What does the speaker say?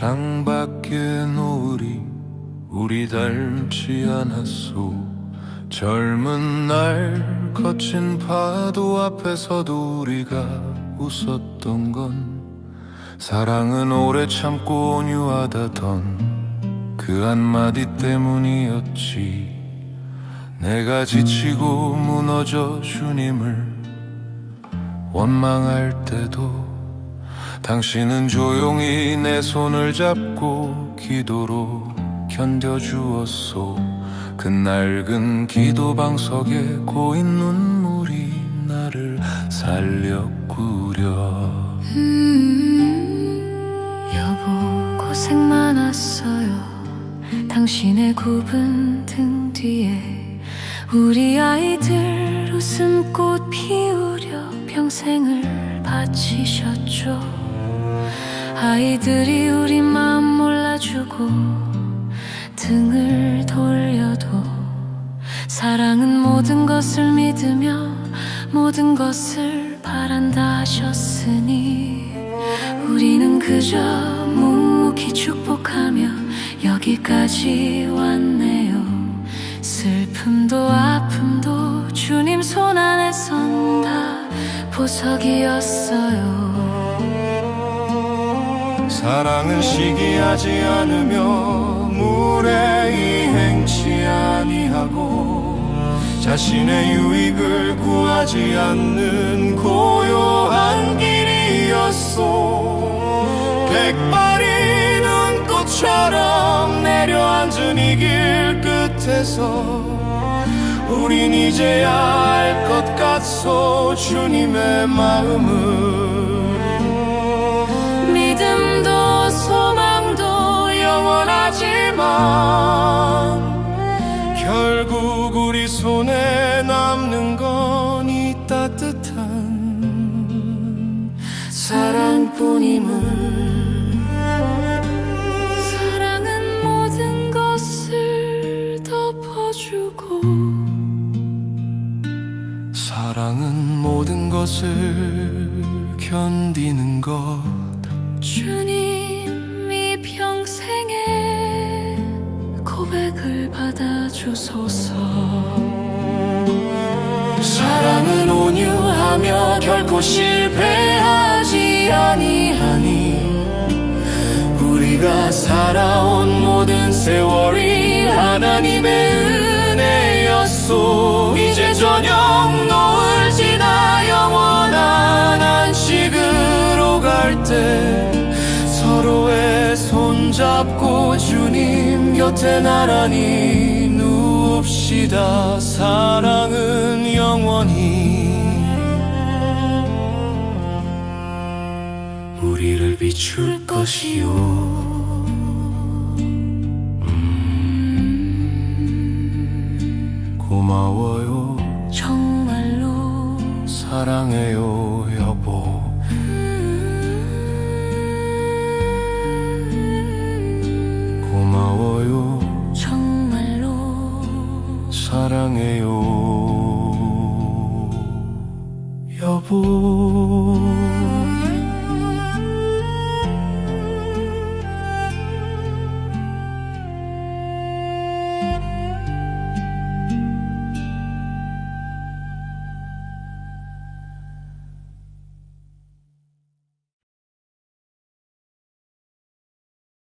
창밖에 노을이 우리 닮지 않았소. 젊은 날 거친 파도 앞에서도 우리가 웃었던 건 사랑은 오래 참고 온유하다던 그 한마디 때문이었지. 내가 지치고 무너져 주님을 원망할 때도 당신은 조용히 내 손을 잡고 기도로 견뎌주었소. 그 낡은 기도 방석에 고인 눈물이 나를 살렸구려. 여보 고생 많았어요. 당신의 굽은 등 뒤에 우리 아이들 웃음꽃 피우려 평생을 바치셨죠 아이들이 우리 마음 몰라주고 등을 돌려도 사랑은 모든 것을 믿으며 모든 것을 바란다 하셨으니 우리는 그저 묵묵히 축복하며 여기까지 왔네요. 슬픔도 아픔도 주님 손 안에 선 다. 보석이었어요 사랑은 시기하지 않으며 물에 이행치 아니하고 자신의 유익을 구하지 않는 고요한 길이었소. 백발이 눈꽃처럼 내려앉은 이 길 끝에서 우린 이제야 알 것 같소. 주님의 마음을 하지만 결국 우리 손에 남는 건 이 따뜻한 사랑뿐임을. 사랑은 모든 것을 덮어주고 사랑은 모든 것을 견디는 것. 주님 고백을 받아주소서. 사랑은 온유하며 결코 실패하지 아니하니. 우리가 살아온 모든 세월이 하나님의 은혜였소. 이제 저녁 노을 지나 영원한 안식으로 갈때 서로의 손잡고 주님 곁에 나란히 누웁시다. 사랑은 영원히. 우리를 비출 것이요. 음, 고마워요. 정말로. 사랑해요